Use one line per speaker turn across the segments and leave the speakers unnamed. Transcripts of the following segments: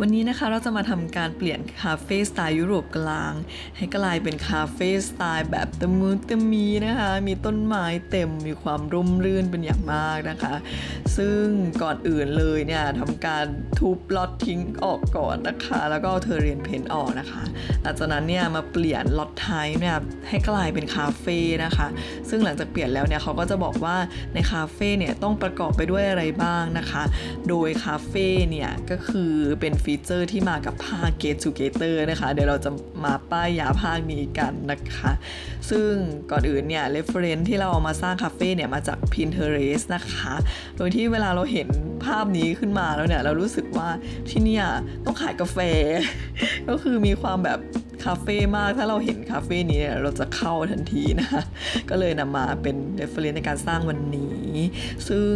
วันนี้นะคะเราจะมาทำการเปลี่ยนคาเฟ่สไตล์ยุโรปกลาง ให้กลายเป็นคาเฟ่สไตล์แบบตะมุตะมีนะคะ มีต้นไม้เต็มมีความร่มรื่นเป็นอย่างมากนะคะ ซึ่งก่อนอื่นเลยเนี่ยทำการทุบล็อตทิ้งออกก่อนนะคะ แล้วก็เอาเทอร์เรียนเพนออกนะคะหลังจากนั้นเนี่ยมาเปลี่ยนล็อตไทป์เนี่ยให้กลายเป็นคาเฟ่นะคะ ซึ่งหลังจากเปลี่ยนแล้วเนี่ยเขาก็จะบอกว่าในคาเฟ่เนี่ยต้องประกอบไปด้วยอะไรบ้างนะคะ โดยคาเฟ่เนี่ยก็คือเป็นฟีเจอร์ที่มากับภาค Get Together นะคะ เดี๋ยวเราจะมาป้ายยาภาคนี้กันนะคะ ซึ่งก่อนอื่นเนี่ย reference ที่เราเอามาสร้างคาเฟ่เนี่ย มาจาก Pinterest นะคะ โดยที่เวลาเราเห็นภาพนี้ขึ้นมาแล้วเนี่ย เรารู้สึกว่าที่เนี่ยต้องขายกาแฟ ก็คือมีความแบบคาเฟ่มาก ถ้าเราเห็นคาเฟ่นี้เนี่ยเราจะเข้าทันทีนะคะ ก็เลยนำมาเป็น reference ในการสร้างวันนี้ ซึ่ง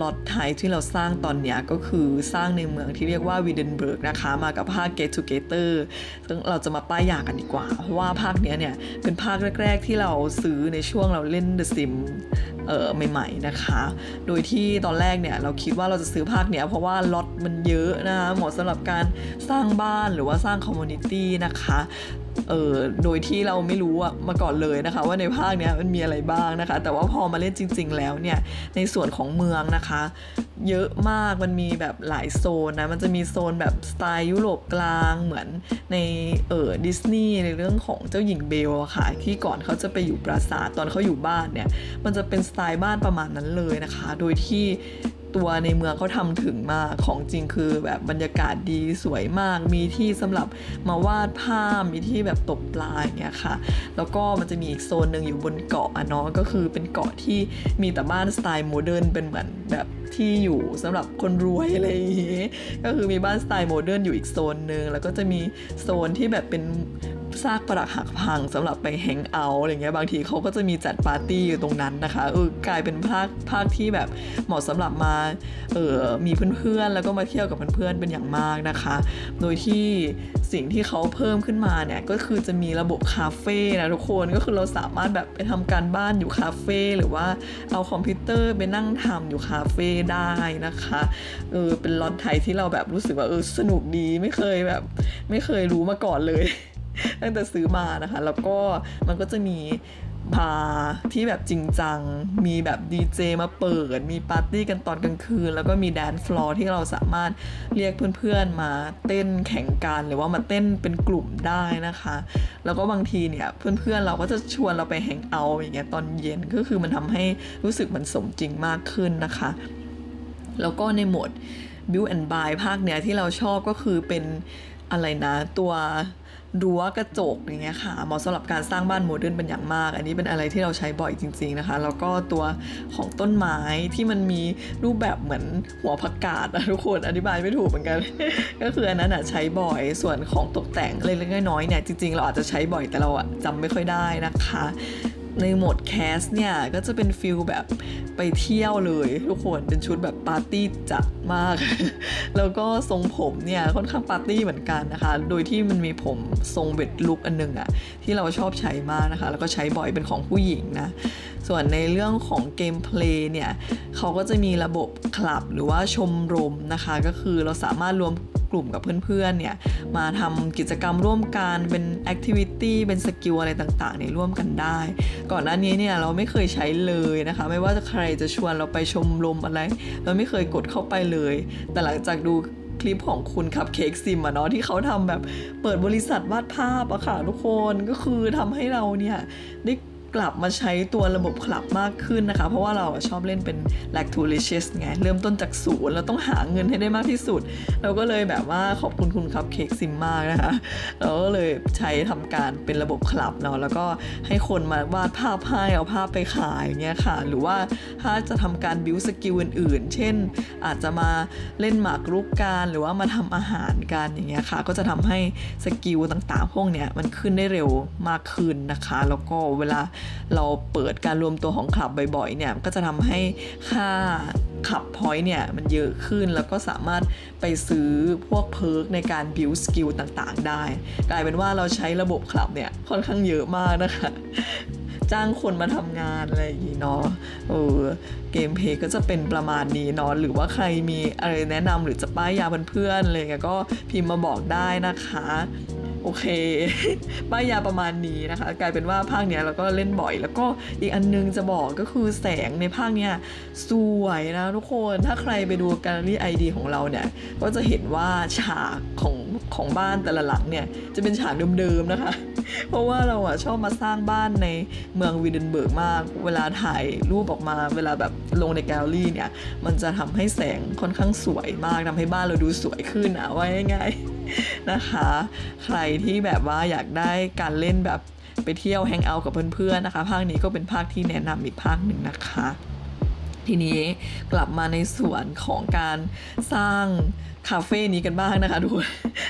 ล็อตไทยที่เราสร้างตอนนี้ก็คือสร้างในเมืองที่เรียกว่าวีเดนเบิร์กนะคะ มากับภาค Get Together ซึ่งเราจะมาป้ายยากันดีกว่า เพราะว่าภาคเนี้ยเนี่ย เป็นภาคแรก ๆ ที่เราซื้อในช่วงเราเล่นเดอะซิม เออใหม่ๆนะคะ โดยที่ตอนแรกเนี่ยเราคิดว่าเราจะซื้อภาคเนี้ยเพราะว่าล็อตมันเยอะนะคะเหมาะสำหรับการสร้างบ้านหรือว่าสร้างคอมมูนิตี้นะคะเออโดยที่เราไม่รู้อะมาก่อนเลยนะคะ ว่าในภาคเนี้ยมันมีอะไรบ้างนะคะ แต่ว่าพอมาเล่นจริง ๆ แล้วเนี่ยในส่วนของเมืองนะคะ เยอะมากมันมีแบบหลายโซนนะมันจะมีโซนแบบสไตล์ยุโรปกลางเหมือนในเออดิสนีย์ในเรื่องของเจ้าหญิงเบลอะค่ะที่ก่อนเขาจะไปอยู่ปราสาทตอนเขาอยู่บ้านเนี่ยมันจะเป็นสไตตล์บ้านประมาณนั้นเลยนะคะ โดยที่ตัวในเมืองเขาทำถึงมากของจริงคือแบบบรรยากาศดีสวยมาก มีที่สำหรับมาวาดภาพมีที่แบบตกปลาอย่างเงี้ยค่ะ แล้วก็มันจะมีอีกโซนหนึ่งอยู่บนเกาะอะเนาะก็คือเป็นเกาะที่มีแต่บ้านสไตล์โมเดิร์นเป็นเหมือนแบบที่อยู่สำหรับคนรวยอะไรอย่างเงี้ยก็คือมีบ้านสไตล์โมเดิร์นอยู่อีกโซนหนึ่งแล้วก็จะมีโซนที่แบบเป็น ซากปรักหักพังสำหรับไปแฮงเอาท์อะไรเงี้ยบางทีเขาก็จะมีจัดปาร์ตี้อยู่ตรงนั้นนะคะเออกลายเป็นภาคภาคที่แบบเหมาะสำหรับมาเออมีเพื่อนๆแล้วก็มาเที่ยวกับเพื่อนๆเป็นอย่างมากนะคะ โดยที่สิ่งที่เขาเพิ่มขึ้นมาเนี่ยก็คือจะมีระบบคาเฟ่นะทุกคนก็คือเราสามารถแบบไปทำการบ้านอยู่คาเฟ่หรือว่าเอาคอมพิวเตอร์ไปนั่งทำอยู่คาเฟ่ได้นะคะเออเป็นล็อตไทยที่เราแบบรู้สึกว่าเออสนุกดีไม่เคยแบบ ไม่เคยรู้มาก่อนเลย ตั้งแต่ซื้อมานะคะ แล้วก็มันก็จะมีบาร์ที่แบบจริงจัง มีแบบดีเจมาเปิด มีปาร์ตี้กันตอนกลางคืน แล้วก็มีแดนฟลอร์ที่เราสามารถเรียกเพื่อนๆมาเต้นแข่งกันหรือว่ามาเต้นเป็นกลุ่มได้นะคะ แล้วก็บางทีเนี่ยเพื่อนๆเราก็จะชวนเราไปแฮงเอาท์อย่างเงี้ยตอนเย็นก็คือมันทำให้รู้สึกมันสมจริงมากขึ้นนะคะ แล้วก็ในหมด Build and Buy ภาคเนี้ยที่เราชอบก็คือเป็นอะไรนะตัว รั้วกระจกอย่างเงี้ยค่ะเหมาะสำหรับการสร้างบ้านโมเดิร์นเป็นอย่างมาก อันนี้เป็นอะไรที่เราใช้บ่อยจริง ๆนะคะ แล้วก็ตัวของต้นไม้ที่มันมีรูปแบบเหมือนหัวผักกาดนะทุกคนอธิบายไม่ถูกเหมือนกัน ก็คืออันนั้นอะใช้บ่อยส่วนของตกแต่งเล็กๆน้อยๆเนี่ยจริงๆ เราอาจจะใช้บ่อยแต่เราอะจำไม่ค่อยได้นะคะ ในโหมดแคสเนี่ยก็จะเป็นฟิลแบบไปเที่ยวเลย ทุกคนเป็นชุดแบบปาร์ตี้จัดมาก แล้วก็ทรงผมเนี่ยค่อนข้างปาร์ตี้เหมือนกันนะคะ โดยที่มันมีผมทรงเวทลุกอันหนึงอะที่เราชอบใช้มากนะคะ แล้วก็ใช้บ่อยเป็นของผู้หญิงนะ ส่วนในเรื่องของเกมเพลย์เนี่ยเขาก็จะมีระบบคลับหรือว่าชมรมนะคะ ก็คือเราสามารถรวม กลุ่มกับเพื่อนๆเนี่ยมาทำกิจกรรมร่วมกันเป็นแอคทิวิตี้เป็นสกิลอะไรต่างๆเนี่ยร่วมกันได้ ก่อนหน้านี้เนี่ยเราไม่เคยใช้เลยนะคะ ไม่ว่าจะใครจะชวนเราไปชมรมอะไร เราไม่เคยกดเข้าไปเลย แต่หลังจากดูคลิปของคุณคับเค้กซิมอะเนาะที่เขาทำแบบเปิดบริษัทวาดภาพอะค่ะทุกคนก็คือทำให้เราเนี่ยได้ กลับมาใช้ตัวระบบคลับมากขึ้นนะคะ เพราะว่าเราชอบเล่นเป็น l a c t o l i c i o u s ไง เริ่มต้นจากศูนย์เราต้องหาเงินให้ได้มากที่สุด เราก็เลยแบบว่าขอบคุณคุณคับเค้กซิมมากนะคะ เราก็เลยใช้ทำการเป็นระบบคลับเนาะแล้วก็ให้คนมาวาดภาพให้เอาภาพไปขายเงี้ยค่ะ หรือว่าถ้าจะทำการบิวสกิลอื่นๆ เช่น อาจจะมาเล่นหมากรุกการหรือว่ามาทำอาหารกันอย่างเงี้ยค่ะ ก็จะทำให้สกิลต่างๆ พวกเนี้ยมันขึ้นได้เร็วมากขึ้นนะคะ แล้วก็เวลาเราเปิดการรวมตัวของคลับบ่อยๆเนี่ยก็จะทำให้ค่าขับพอยต์เนี่ยมันเยอะขึ้นแล้วก็สามารถไปซื้อพวกเพิร์กในการบิวสกิลต่างๆ ได้ กลายเป็นว่าเราใช้ระบบคลับเนี่ยค่อนข้างเยอะมากนะคะจ้างคนมาทำงานอะไรอย่างงี้เนาะ เออ เกมเพย์ก็จะเป็นประมาณนี้เนาะ หรือว่าใครมีอะไรแนะนำหรือจะป้ายยาเพื่อนๆอะไรเงี้ยก็พิมพ์มาบอกได้นะคะ โอเค ป้ายยาประมาณนี้นะคะ กลายเป็นว่าภาคเนี้ยเราก็เล่นบ่อย แล้วก็อีกอันนึงจะบอกก็คือแสงในภาคเนี้ยสวยนะทุกคนถ้าใครไปดูแกลเลอรี่ไอดีของเราเนี่ย ก็จะเห็นว่าฉากของของบ้านแต่ละหลังเนี่ย จะเป็นฉากเดิมๆนะคะ เพราะว่าเราอะชอบมาสร้างบ้านในเมืองวีเดนเบิร์กมาก เวลาถ่ายรูปออกมา เวลาแบบลงในแกลเลอรี่เนี่ย มันจะทำให้แสงค่อนข้างสวยมากทำให้บ้านเราดูสวยขึ้นอะว่าง่ายๆ นะคะ ใครที่แบบว่าอยากได้การเล่นแบบไปเที่ยวแฮงเอาท์กับเพื่อนๆนะคะ ภาคนี้ก็เป็นภาคที่แนะนำอีกภาคหนึ่งนะคะทีนี้กลับมาในส่วนของการสร้างคาเฟ่นี้กันบ้างนะคะทุกคน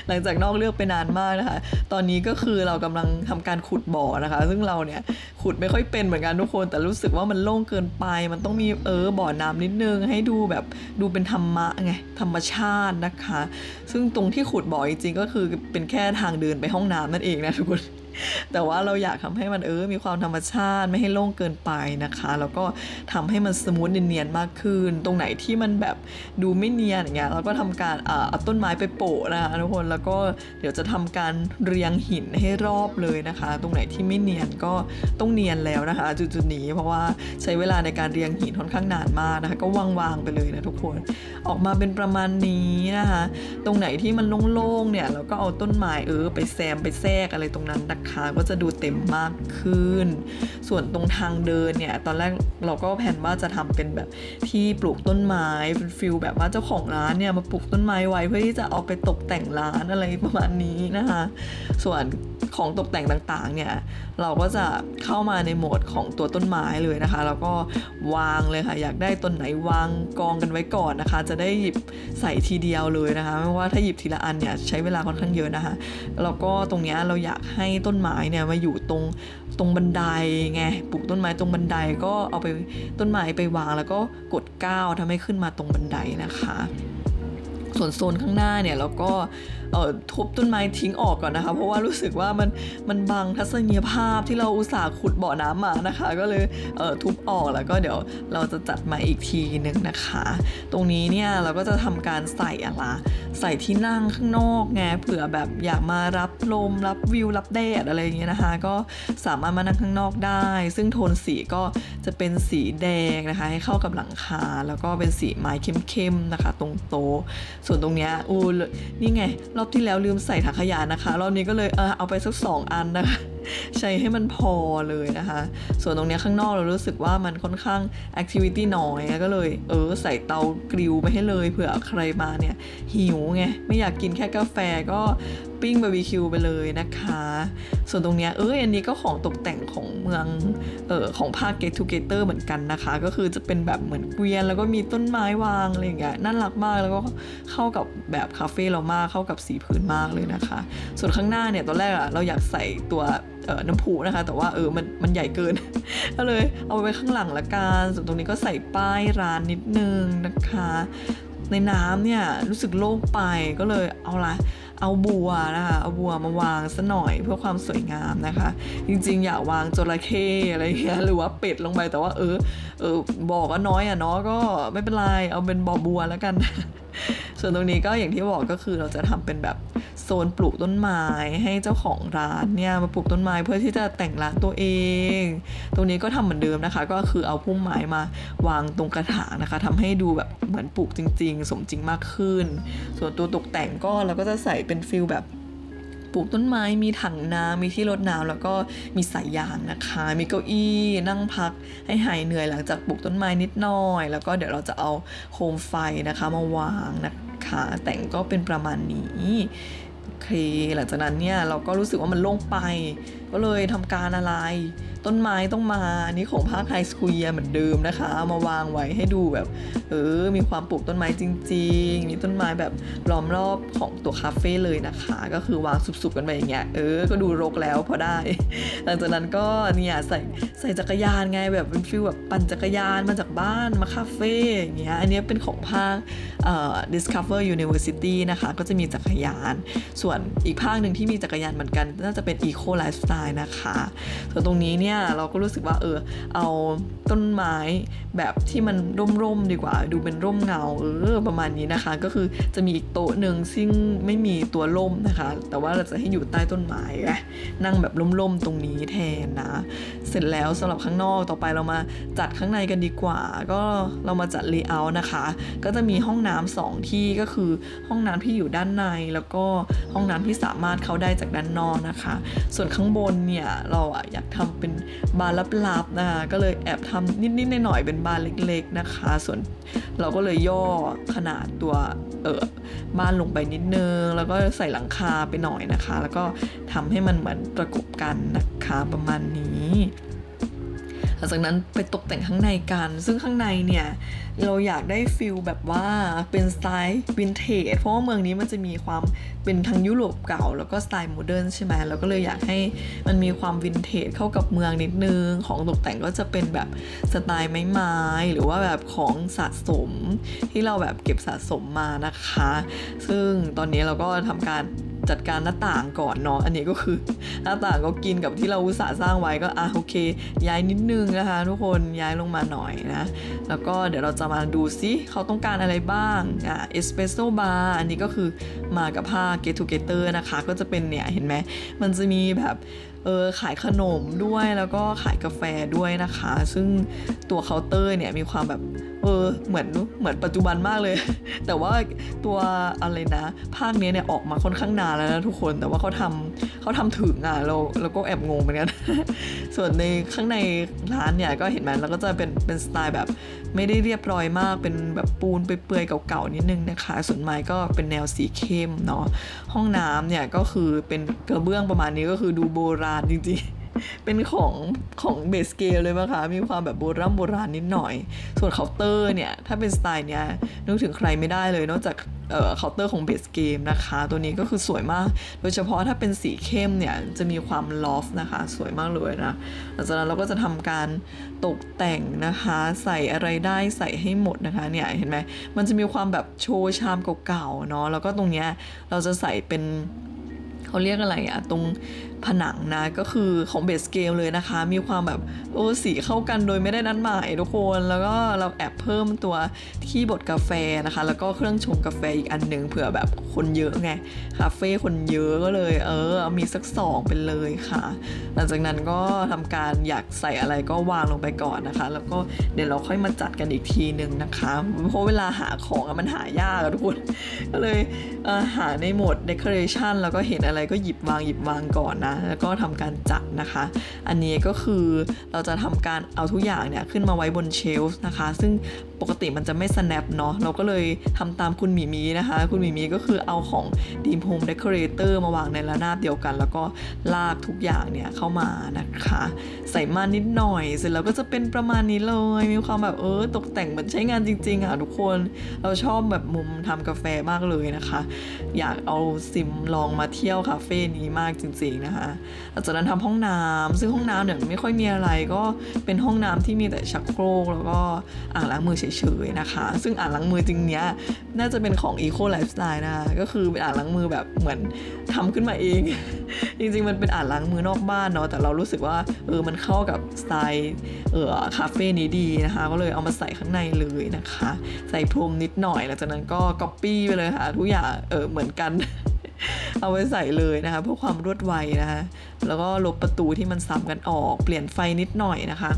หลังจากนอกเลือกไปนานมากนะคะ ตอนนี้ก็คือเรากำลังทำการขุดบ่อนะคะ ซึ่งเราเนี่ยขุดไม่ค่อยเป็นเหมือนกันทุกคน แต่รู้สึกว่ามันโล่งเกินไป มันต้องมีเออบ่อน้ำนิดนึง ให้ดูแบบดูเป็นธรรมะไงธรรมชาตินะคะ ซึ่งตรงที่ขุดบ่อจริงๆก็คือเป็นแค่ทางเดินไปห้องน้ำนั่นเองนะทุกคน แต่ว่าเราอยากทำให้มันเออมีความธรรมชาติไม่ให้โล่งเกินไปนะคะ แล้วก็ทำให้มันสมูทเนียนๆมากขึ้น ตรงไหนที่มันแบบดูไม่เนียนอย่างเงี้ยเราก็ทำการอ่าเอาต้นไม้ไปโปะนะคะทุกคนแล้วก็เดี๋ยวจะทำการเรียงหินให้รอบเลยนะคะ ตรงไหนที่ไม่เนียนก็ต้องเนียนแล้วนะคะ จุดๆนี้เพราะว่าใช้เวลาในการเรียงหินค่อนข้างนานมากนะคะ ก็วางๆไปเลยนะทุกคน ออกมาเป็นประมาณนี้นะคะ ตรงไหนที่มันโล่งๆเนี่ยเราก็เอาต้นไม้เออไปแซมไปแทรกอะไรตรงนั้นนะคะก็จะดูเต็มมากขึ้น ส่วนตรงทางเดินเนี่ย ตอนแรกเราก็แผนว่าจะทำเป็นแบบที่ปลูกต้นไม้เป็นฟิลแบบว่าเจ้าของร้านเนี่ยมาปลูกต้นไม้ไว้เพื่อที่จะเอาไปตกแต่งร้านอะไรประมาณนี้นะคะ ส่วนของตกแต่งต่างๆเนี่ยเราก็จะเข้ามาในโหมดของตัวต้นไม้เลยนะคะ แล้วก็วางเลยค่ะ อยากได้ต้นไหนวางกองกันไว้ก่อนนะคะ จะได้หยิบใส่ทีเดียวเลยนะคะ ไม่ว่าถ้าหยิบทีละอันเนี่ยใช้เวลาค่อนข้างเยอะนะคะแล้วก็ตรงเนี้ยเราอยากให้ต้น้นไม้เนี่ยมาอยู่ตรงตรงบันไดไงปลูกต้นไม้ตรงบันไดก็เอาไปต้นไม้ไปวางแล้วก็กดก้าวทำให้ขึ้นมาตรงบันไดนะคะ ส่วนโซนข้างหน้าเนี่ยเราก็ ทุบต้นไม้ทิ้งออกก่อนนะคะ เพราะว่ารู้สึกว่ามันมันบังทัศนียภาพที่เราอุตส่าห์ขุดบ่อน้ำมานะคะ ก็เลยเทุบออกแล้วก็เดี๋ยวเราจะจัดมาอีกทีหนึ่งนะคะ ตรงนี้เนี่ยเราก็จะทำการใส่อะไรใส่ที่นั่งข้างนอกไงเผื่อแบบอยากมารับลมรับวิวรับแดดอะไรอย่างเงี้ยนะคะ ก็สามารถมานั่งข้างนอกได้ ซึ่งโทนสีก็จะเป็นสีแดงนะคะ ให้เข้ากับหลังคา แล้วก็เป็นสีไม้เข้มๆนะคะ ตรงโต๊ะส่วนตรงเนี้ยอู้นี่ไงรรอบที่แล้วลืมใส่ถังขยะนะคะ รอบนี้ก็เลยเออเอาไปสักสองอันนะคะใช้ให้มันพอเลยนะคะ ส่วนตรงนี้ข้างนอกเรารู้สึกว่ามันค่อนข้างแอคทิวิตี้น้อยก็เลย เออ ใส่เตากริลไปให้เลยเผื่อใครมาเนี่ย หิวไง ไม่อยากกินแค่กาแฟก็ปิ้งบาร์บีคิวไปเลยนะคะ ส่วนตรงนี้เอออันนี้ก็ของตกแต่งของเมืองเออของภาค Get Together เหมือนกันนะคะ ก็คือจะเป็นแบบเหมือนเกวียน แล้วก็มีต้นไม้วางอะไรอย่างเงี้ยน่ารักมากแล้วก็เข้ากับแบบคาเฟ่เรามากเข้ากับสีพื้นมากเลยนะคะ ส่วนข้างหน้าเนี่ยตอนแรกอะเราอยากใส่ตัว น้ำพุนะคะ แต่ว่าเออมันมันใหญ่เกิน ก็เลยเอาไว้ข้างหลังละกันส่วนตรงนี้ก็ใส่ป้ายร้านนิดนึงนะคะ ในน้ำเนี่ยรู้สึกโล่งไปก็เลยเอาละเอาบัวนะคะเอาบัวมาวางซะหน่อยเพื่อความสวยงามนะคะ จริงๆ อยากวางจระเข้อะไรเงี้ยหรือว่าเป็ดลงไปแต่ว่าเออเออบอกว่าน้อยอะเนาะก็ไม่เป็นไรเอาเป็นบ่อบัวแล้วกัน ส่วนตรงนี้ก็อย่างที่บอกก็คือเราจะทำเป็นแบบ โซนปลูกต้นไม้ให้เจ้าของร้านเนี่ยมาปลูกต้นไม้เพื่อที่จะแต่งร้านตัวเอง ตรงนี้ก็ทำเหมือนเดิมนะคะ ก็คือเอาพุ่มไม้มาวางตรงกระถางนะคะทำให้ดูแบบเหมือนปลูกจริง ๆ สมจริงมากขึ้น ส่วนตัวตกแต่งก็เราก็จะใส่เป็นฟิลแบบปลูกต้นไม้มีถังน้ำมีที่รดน้ำแล้วก็มีสายยางนะคะ มีเก้าอี้นั่งพักให้หายเหนื่อยหลังจากปลูกต้นไม้นิดหน่อย แล้วก็เดี๋ยวเราจะเอาโคมไฟนะคะมาวางนะคะ แต่งก็เป็นประมาณนี้โอเคหลังจากนั้นเนี่ยเราก็รู้สึกว่ามันโล่งไป ก็เลยทำการอะไร ต้นไม้ต้องมาอันนี้ของภาคไฮสคูเยียเหมือนเดิมนะคะเอามาวางไว้ให้ดูแบบ เออ มีความปลูกต้นไม้จริง ๆ มีต้นไม้แบบล้อมรอบของตัวคาเฟ่เลยนะคะ ก็คือวางสุบๆกันไปอย่างเงี้ยเออ ก็ดูรกแล้วพอได้ หลังจากนั้นก็เนี่ยใส่ใส่จักรยานไงแบบเป็นฟิลแบบปั่นจักรยานมาจากบ้านมาคาเฟ่อย่างเงี้ยอันนี้เป็นของภาคเอ่อ Discover University นะคะ ก็จะมีจักรยาน ส่วนอีกภาคหนึ่งที่มีจักรยานเหมือนกัน น่าจะเป็น Eco Lifestyle นะคะส่วนตรงนี้เนี่ยเราก็รู้สึกว่าเออเอาต้นไม้แบบที่มันร่มๆดีกว่า ดูเป็นร่มเงาเออประมาณนี้นะคะ ก็คือจะมีอีกโต๊ะหนึ่งซึ่งไม่มีตัวร่มนะคะ แต่ว่าเราจะให้อยู่ใต้ต้นไม้ไงนั่งแบบร่มๆตรงนี้แทนนะ เสร็จแล้วสำหรับข้างนอกต่อไปเรามาจัดข้างในกันดีกว่า ก็เรามาจัดเลเยอร์นะคะ ก็จะมีห้องน้ำสองที่ก็คือห้องน้ำที่อยู่ด้านในแล้วก็ห้องน้ำที่สามารถเข้าได้จากด้านนอกนะคะ ส่วนข้างบนเนี่ยเราอะอยากทำเป็นบานลับๆนะคะก็เลยแอบทำนิดๆหน่อยๆเป็นบานเล็ก ๆนะคะ ส่วนเราก็เลยย่อขนาดตัวเออบ้านลงไปนิดนึง แล้วก็ใส่หลังคาไปหน่อยนะคะ แล้วก็ทำให้มันเหมือนประกบกันนะคะประมาณนี้ ลังจากนั้นไปตกแต่งข้างในกัน ซึ่งข้างในเนี่ย เราอยากได้ฟิลแบบว่าเป็นสไตล์วินเทจเพราะว่าเมืองนี้มันจะมีความเป็นทั้งยุโรปเก่า แล้วก็สไตล์โมเดิร์นใช่ไหมเราก็เลยอยากให้มันมีความวินเทจเข้ากับเมืองนิดนึง ของตกแต่งก็จะเป็นแบบสไตล์ไม้ๆหรือว่าแบบของสะสมที่เราแบบเก็บสะสมมานะคะ ซึ่งตอนนี้เราก็ทำการ จัดการหน้าต่างก่อนเนาะอันนี้ก็คือหน้าต่างก็กินกับที่เราอุตส่าห์สร้างไว้ก็อะโอเค ย้ายนิดนึงนะคะ ทุกคนย้ายลงมาหน่อยนะ แล้วก็เดี๋ยวเราจะมาดูซิเขาต้องการอะไรบ้างอะเอสเปรสโซบาร์อันนี้ก็คือมากับผ้า Get Together นะคะ ก็จะเป็นเนี่ยเห็นไหมมันจะมีแบบ เออขายขนมด้วยแล้วก็ขายกาแฟด้วยนะคะ ซึ่งตัวเคาน์เตอร์เนี่ยมีความแบบเออเหมือนเหมือนปัจจุบันมากเลย แต่ว่าตัวอะไรนะ ภาคเนี้ยเนี่ยออกมาค่อนข้างนานแล้วนะทุกคนแต่ว่าเขาทำเขาทำถึงอะเราเราก็แอบงงเหมือนกัน ส่วนในข้างในร้านเนี่ยก็เห็นไหมแล้วก็จะเป็นเป็นสไตล์แบบไม่ได้เรียบร้อยมากเป็นแบบปูนเปื่อยๆเก่าๆนิดนึงนะคะ ส่วนไม้ก็เป็นแนวสีเข้มเนาะห้องน้ำเนี่ยก็คือเป็นกระเบื้องประมาณนี้ก็คือดูโบราณจริงๆ เป็นของของเบสเกลเลยมั้งคะ มีความแบบโบราณโบราณนิดหน่อย ส่วนเคาน์เตอร์เนี่ย ถ้าเป็นสไตล์เนี้ยนึกถึงใครไม่ได้เลยนอกจากเคาน์เตอร์ของเบสเกมนะคะ ตัวนี้ก็คือสวยมาก โดยเฉพาะถ้าเป็นสีเข้มเนี่ย จะมีความลอฟนะคะ สวยมากเลยนะหลังจากนั้นเราก็จะทำการตกแต่งนะคะ ใส่อะไรได้ใส่ให้หมดนะคะเนี่ยเห็นไหมมันจะมีความแบบโชว์ชามเก่าๆเนาะแล้วก็ตรงเนี้ยเราจะใส่เป็นเขาเรียกอะไรอะตรง ผนังนะก็คือของเบสเกลเลยนะคะ มีความแบบโอ้สีเข้ากันโดยไม่ได้นัดหมายทุกคนแล้วก็เราแอบเพิ่มตัวที่บดกาแฟนะคะ แล้วก็เครื่องชงกาแฟอีกอันหนึ่งเผื่อแบบคนเยอะไงคาเฟ่คนเยอะก็เลย เออเอามีสักสองเป็นเลยค่ะ หลังจากนั้นก็ทำการอยากใส่อะไรก็วางลงไปก่อนนะคะ แล้วก็เดี๋ยวเราค่อยมาจัดกันอีกทีหนึ่งนะคะเพราะเวลาหาของมันหายากทุกคนก็เลยหาในโหมด decoration แล้วก็เห็นอะไรก็หยิบวางหยิบวางก่อนนะแล้วก็ทำการจัดนะคะ อันนี้ก็คือเราจะทำการเอาทุกอย่างเนี่ยขึ้นมาไว้บนเชลฟ์นะคะ ซึ่งปกติมันจะไม่ snap เนาะเราก็เลยทำตามคุณหมีมีนะคะ คุณหมีมีก็คือเอาของ Dream Home Decorator มาวางในระนาบเดียวกัน แล้วก็ลากทุกอย่างเนี่ยเข้ามานะคะ ใส่มานิดหน่อย เสร็จแล้วก็จะเป็นประมาณนี้เลย มีความแบบเออตกแต่งเหมือนใช้งานจริงๆอะทุกคนเราชอบแบบมุมทำกาแฟมากเลยนะคะ อยากเอาซิมลองมาเที่ยวคาเฟ่นี้มากจริงๆนะคะหลังจากนั้นทำห้องน้ำซึ่งห้องน้ำเนี่ยไม่ค่อยมีอะไรก็เป็นห้องน้ำที่มีแต่ชักโครกแล้วก็อ่างล้างมือเฉยๆนะคะ ซึ่งอ่างล้างมือจริงเนี้ยน่าจะเป็นของ Eco Lifestyle นะคะก็คือเป็นอ่างล้างมือแบบเหมือนทำขึ้นมาเอง จริงๆมันเป็นอ่างล้างมือนอกบ้านเนาะแต่เรารู้สึกว่าเออมันเข้ากับสไตล์เออคาเฟ่นี้ดีนะคะก็เลยเอามาใส่ข้างในเลยนะคะ ใส่พรมนิดหน่อยหลังจากนั้นก็ก๊อปปี้ไปเลยค่ะทุกอย่างเออเหมือนกัน เอาไว้ใส่เลยนะคะเพื่อความรวดไวนะคะแล้วก็ลบประตูที่มันซ้ำกันออก เปลี่ยนไฟนิดหน่อยนะคะ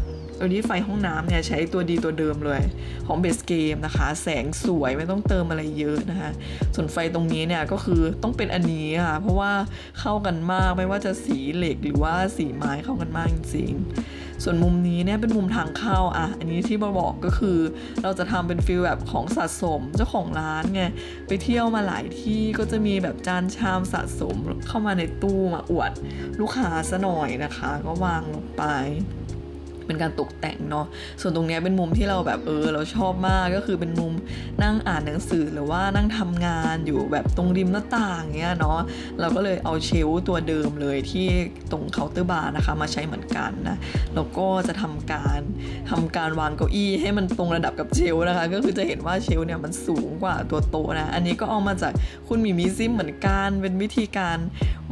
ตัวนี้ไฟห้องน้ำเนี่ยใช้ตัวดีตัวเดิมเลยของเบสเกมนะคะ แสงสวยไม่ต้องเติมอะไรเยอะนะคะ ส่วนไฟตรงนี้เนี่ยก็คือต้องเป็นอันนี้ค่ะ เพราะว่าเข้ากันมากไม่ว่าจะสีเหล็กหรือว่าสีไม้เข้ากันมากจริงๆส่วนมุมนี้เนี่ยเป็นมุมทางเข้าอะ อันนี้ที่มาบอกก็คือ เราจะทำเป็นฟิลแบบของสะสมเจ้าของร้านไงไปเที่ยวมาหลายที่ก็จะมีแบบจานชามสะสมเข้ามาในตู้มาอวด ลูกค้าซะหน่อยนะคะ ก็วางลงไป เป็นการตกแต่งเนาะ ส่วนตรงนี้เป็นมุมที่เราแบบเออเราชอบมากก็คือเป็นมุมนั่งอ่านหนังสือหรือว่านั่งทำงานอยู่แบบตรงริมหน้าต่างเงี้ยเนาะ เราก็เลยเอาเชลตัวเดิมเลยที่ตรงเคาน์เตอร์บาร์นะคะมาใช้เหมือนกันนะ แล้วก็จะทำการทำการวางเก้าอี้ให้มันตรงระดับกับเชลนะคะ ก็คือจะเห็นว่าเชลเนี่ยมันสูงกว่าตัวโต๊ะนะ อันนี้ก็เอามาจากคุณมีมิซิมเหมือนกันเป็นวิธีการ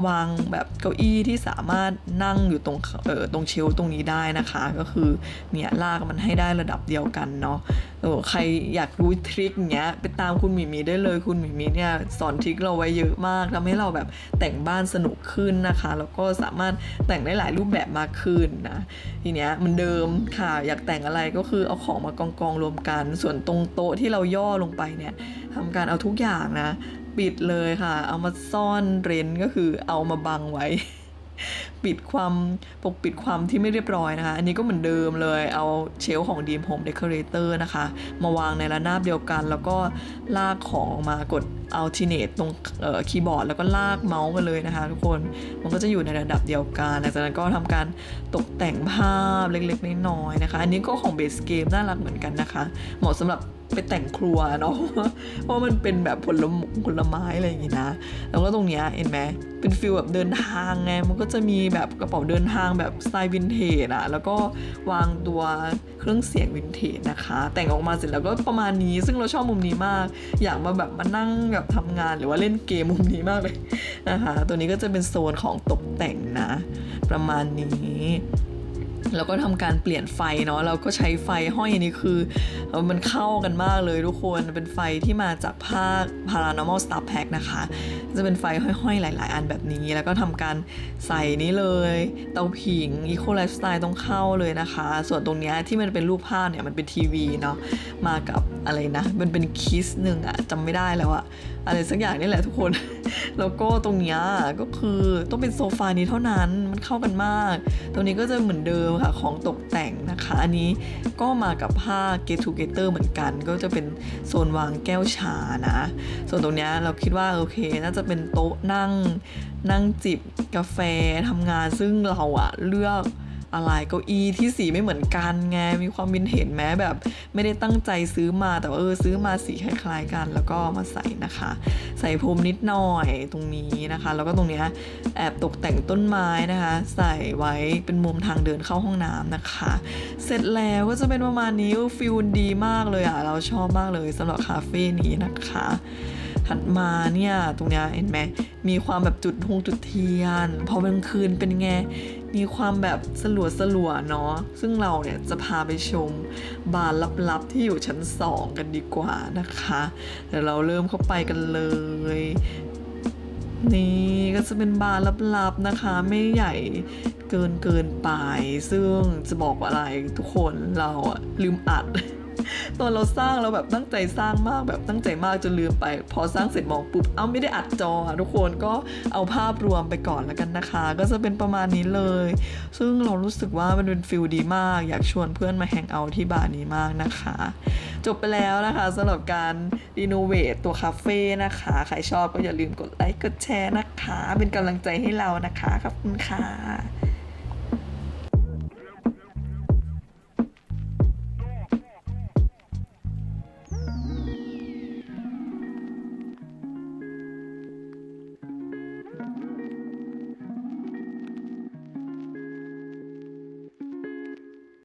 วางแบบเก้าอี้ที่สามารถนั่งอยู่ตรงเออตรงเชลตรงนี้ได้นะคะก็คือเนี่ยลากมันให้ได้ระดับเดียวกันเนาะเออใครอยากรู้ทริคเงี้ยไปตามคุณหมีมีได้เลยคุณหมีมีเนี่ยสอนทริคเราไว้เยอะมากทำให้เราแบบแต่งบ้านสนุกขึ้นนะคะ แล้วก็สามารถแต่งได้หลายรูปแบบมากขึ้นนะทีเนี้ยมันเดิมค่ะอยากแต่งอะไรก็คือเอาของมากองกองรวมกัน ส่วนตรงโต๊ะที่เราย่อลงไปเนี่ยทำการเอาทุกอย่างนะ ปิดเลยค่ะ เอามาซ่อนเร้นก็คือเอามาบังไว้ ปิดความปกปิดความที่ไม่เรียบร้อยนะคะ อันนี้ก็เหมือนเดิมเลยเอาเชลฟ์ของ Dream Home Decorator นะคะ มาวางในระนาบเดียวกัน แล้วก็ลากของออกมากด alternate ตรงคีย์บอร์ดแล้วก็ลากเมาส์กันเลยนะคะทุกคนมันก็จะอยู่ในระดับเดียวกันหลังจากนั้นก็ทำการตกแต่งภาพเล็กๆน้อยๆนะคะ อันนี้ก็ของ Base Game น่ารักเหมือนกันนะคะ เหมาะสำหรับ ไปแต่งครัวเนาะเพราะมันเป็นแบบผลมผลไม้อะไรอย่างงี้นะ แล้วก็ตรงเนี้ยเห็นไหมเป็นฟิลแบบเดินทางไงมันก็จะมีแบบกระเป๋าเดินทางแบบสไตล์วินเทจอะแล้วก็วางตัวเครื่องเสียงวินเทจนะคะ แต่งออกมาเสร็จแล้วก็ประมาณนี้ ซึ่งเราชอบมุมนี้มาก อยากมาแบบมานั่งแบบทำงานหรือว่าเล่นเกมมุมนี้มากเลยนะคะตัวนี้ก็จะเป็นโซนของตกแต่งนะ ประมาณนี้ แล้วก็ทำการเปลี่ยนไฟเนาะเราก็ใช้ไฟห้อยอันนี้คือ มันเข้ากันมากเลยทุกคนเป็นไฟที่มาจากภาค Paranormal Star Pack นะคะ จะเป็นไฟห้อยๆ หลาย ๆ อันแบบนี้ แล้วก็ทำการใส่นี้เลย เตาผิง Eco Lifestyle ต้องเข้าเลยนะคะ ส่วนตรงนี้ที่มันเป็นรูปภาพเนี่ยมันเป็นทีวีเนาะมากับ อะไรนะ มันเป็นคิสหนึ่งอะจำไม่ได้แล้วอะอะไรสักอย่างนี่แหละทุกคน แล้วก็ตรงเนี้ยก็คือต้องเป็นโซฟานี้เท่านั้นมันเข้ากันมาก ตรงนี้ก็จะเหมือนเดิมค่ะของตกแต่งนะคะ อันนี้ก็มากับผ้า Get Together เหมือนกัน ก็จะเป็นโซนวางแก้วชานะส่วนตรงเนี้ยเราคิดว่าโอเค น่าจะเป็นโต๊ะนั่งนั่งจิบกาแฟทำงานซึ่งเราอะเลือก อะไรเก้าอี้ที่สีไม่เหมือนกันไงมีความวินเทจแม้แบบ ไม่ได้ตั้งใจซื้อมาแต่ว่าเออซื้อมาสีคล้ายๆกัน แล้วก็มาใส่นะคะ ใส่พรมนิดหน่อยตรงนี้นะคะ แล้วก็ตรงเนี้ยแอบตกแต่งต้นไม้นะคะ ใส่ไว้เป็นมุมทางเดินเข้าห้องน้ำนะคะ เสร็จแล้วก็จะเป็นประมาณนี้ฟิลดีมากเลยอะเราชอบมากเลยสำหรับคาเฟ่นี้นะคะถัดมาเนี่ยตรงเนี้ยเห็นไหมมีความแบบจุดทงจุดเทียน พอกลางคืนเป็นไง มีความแบบสลัวสลัวๆเนาะซึ่งเราเนี่ยจะพาไปชมบาร์ลับๆที่อยู่ชั้นสองกันดีกว่านะคะเดี๋ยวเราเริ่มเข้าไปกันเลย นี่ก็จะเป็นบาร์ลับๆนะคะ ไม่ใหญ่เกินเกินไป ซึ่งจะบอกว่าอะไรทุกคนเราอะลืมอัด ตอนเราสร้างเราแบบตั้งใจสร้างมากแบบตั้งใจมากจนลืมไป พอสร้างเสร็จมองปุ๊บ เอ้าไม่ได้อัดจออะทุกคนก็เอาภาพรวมไปก่อนแล้วกันนะคะ ก็จะเป็นประมาณนี้เลย ซึ่งเรารู้สึกว่ามันเป็นฟิลดีมาก อยากชวนเพื่อนมาแฮงเอาท์ที่บาร์นี้มากนะคะ จบไปแล้วนะคะสำหรับการรีโนเวทตัวคาเฟ่นะคะ ใครชอบก็อย่าลืมกดไลค์กดแชร์นะคะ เป็นกำลังใจให้เรานะคะขอบคุณค่ะ